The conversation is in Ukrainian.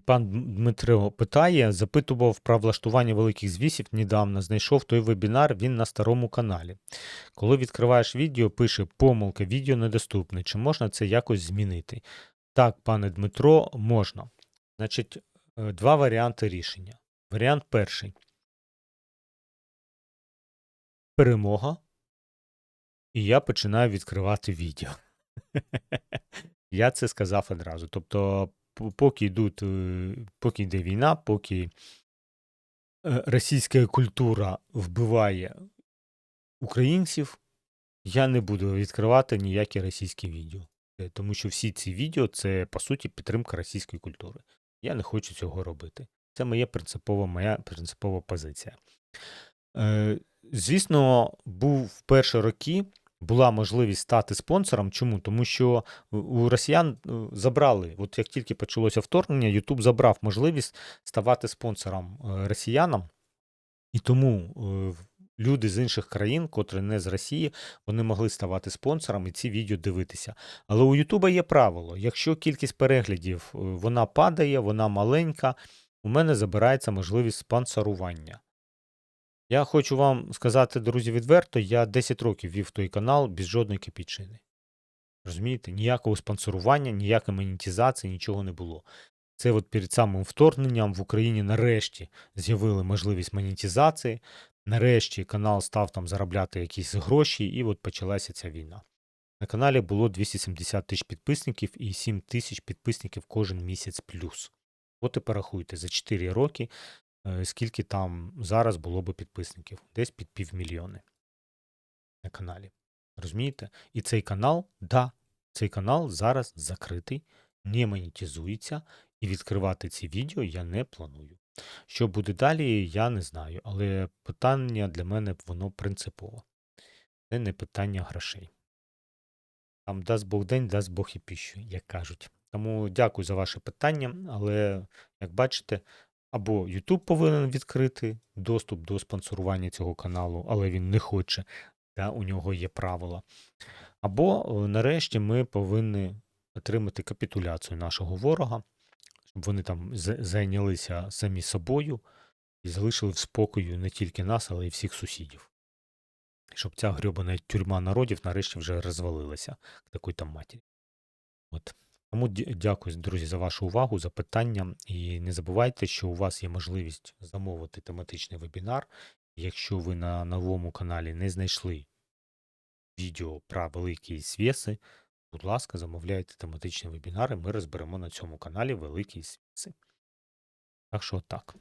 Пан Дмитро питає, запитував про влаштування великих звісів недавно, знайшов той вебінар, він на старому каналі. Коли відкриваєш відео, пише помилка, відео недоступне. Чи можна це якось змінити? Так, пане Дмитро, можна. Значить, е, два варіанти рішення. Варіант перший. Перемога. І я починаю відкривати відео. Я це сказав одразу. Тобто, поки йдуть, е, поки йде війна, поки е, російська культура вбиває українців, я не буду відкривати ніякі російські відео. Е, Тому що всі ці відео це по суті підтримка російської культури. Я не хочу цього робити. Це моя принципова, моя принципова позиція. Е, звісно, був в перші роки була можливість стати спонсором. Чому? Тому що у- росіян е, забрали, от як тільки почалося вторгнення, YouTube забрав можливість ставати спонсором е, росіянам, і тому е, люди з інших країн, котрі не з Росії, вони могли ставати спонсором і ці відео дивитися. Але у Ютуба є правило: якщо кількість переглядів вона падає, вона маленька, у мене забирається можливість спонсорування. Я хочу вам сказати, друзі, відверто, я 10 років вів той канал без жодної копійчини. Розумієте? Ніякого спонсорування, ніякої монетизації, нічого не було. Це от перед самим вторгненням в Україні нарешті з'явили можливість монетизації. Нарешті канал став там заробляти якісь гроші, і от почалася ця війна. На каналі було 270 тисяч підписників і 7 тисяч підписників кожен місяць плюс. От і порахуйте, за 4 роки, е, скільки там зараз було би підписників. Десь під півмільйони на каналі. Розумієте? І цей канал, да, цей канал зараз закритий, не монетизується, і відкривати ці відео я не планую. Що буде далі, я не знаю, але питання для мене воно принципове. Це не питання грошей. Там дасть Бог день, дасть Бог і піщу, як кажуть. Тому дякую за ваше питання, але як бачите, або YouTube повинен відкрити доступ до спонсорування цього каналу, але він не хоче, да, у нього є правила. Або е, нарешті ми повинні отримати капітуляцію нашого ворога, щоб вони там зайнялися самі собою і залишили в спокою не тільки нас, але й всіх сусідів. Щоб ця грьобана тюрма народів нарешті вже розвалилася такої там матері. От. Тому дякую, друзі, за вашу увагу, за питання. І не забувайте, що у вас є можливість замовити тематичний вебінар. Якщо ви на новому каналі не знайшли відео про великі свіси, будь ласка, замовляйте тематичні вебінари, ми розберемо на цьому каналі великі свіси. Так що так.